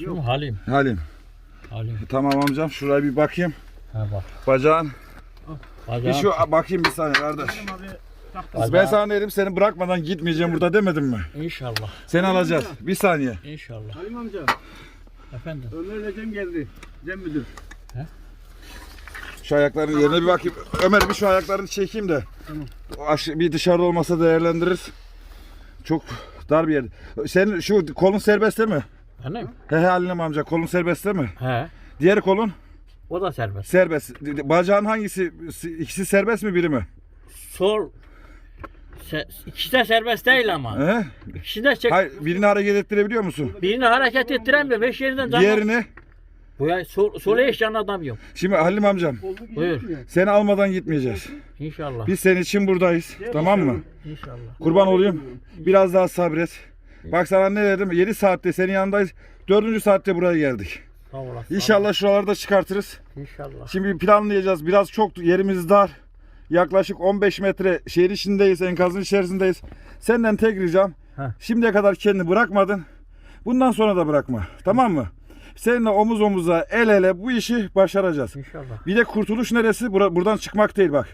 İsmim Halim. Halim. Halim. Tamam amcam şuraya bir bakayım. Ha bak. Bacağın. Bir Bacağım, şu bakayım bir saniye kardeş. Ben bacağım- sana dedim seni bırakmadan gitmeyeceğim burada demedim mi? İnşallah. Seni alacağız. Bir saniye. İnşallah. Halim amca, Efendim. Ömer'le Cem geldi. Cem müdür. Şu ayakların yerine bir bakayım. Ömer bir şu ayaklarını çekeyim de. Aş- bir dışarıda olmasa değerlendiririz. Çok dar bir yer. Senin şu kolun serbest değil mi? Benim? He he Halim amca kolun serbest değil mi? He. Diğer kolun O da serbest. serbest. Bacağın hangisi? İkisi serbest mi biri mi? Sol se, ikisi de serbest değil ama. He? İkisi de çek. Hayır, birini hareket ettirebiliyor musun? Birini hareket ettiremiyorum. Beş yerinden canlı. Diğerini. Bu ya sol, sola hiç canlanamıyorum. Şimdi Halim amcam Buyur. seni almadan gitmeyeceğiz. İnşallah. Biz senin için buradayız. Tamam mı? İnşallah. Kurban olayım. Biraz daha sabret. Bak sana ne dedim? 7 saatte senin yanındayız. 4. saatte buraya geldik. Sağ olasın. İnşallah şuralarda çıkartırız. İnşallah. Şimdi planlayacağız. Biraz çok yerimiz dar. Yaklaşık 15 metre şehir içindeyiz. Enkazın içerisindeyiz. Senden tek ricam. Heh. Şimdiye kadar kendini bırakmadın. Bundan sonra da bırakma. Tamam mı? Seninle omuz omuza el ele bu işi başaracağız. İnşallah. Bir de kurtuluş neresi? Bura- buradan çıkmak değil bak.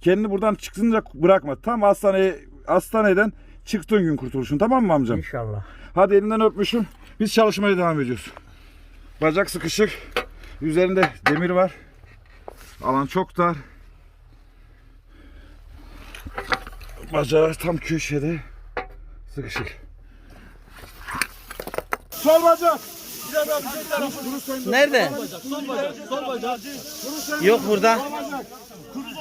Kendini buradan çıksınca bırakma. Tam hastaneye, hastaneden çıktığın gün kurtuluşun. Tamam mı amcam? İnşallah. Hadi elinden öpmüşüm. Biz çalışmaya devam ediyoruz. Bacak sıkışık. Üzerinde demir var. Alan çok dar. Bacağı tam köşede. Sıkışık. Sol bacak. Nerede? Yok burada.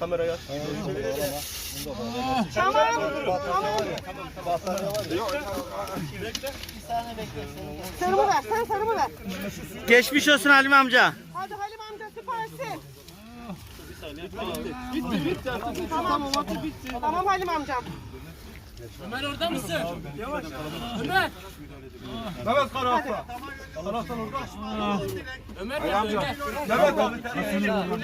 Kameraya. Sarımı ver, sen sarımı ver. Geçmiş olsun Halim amca. Hadi Halim amca süpersin. Bitti, bitti. Tamam, bitti. Tamam Halim amcam. Mehmet Karaaslan. Ali amca. Mehmet abi.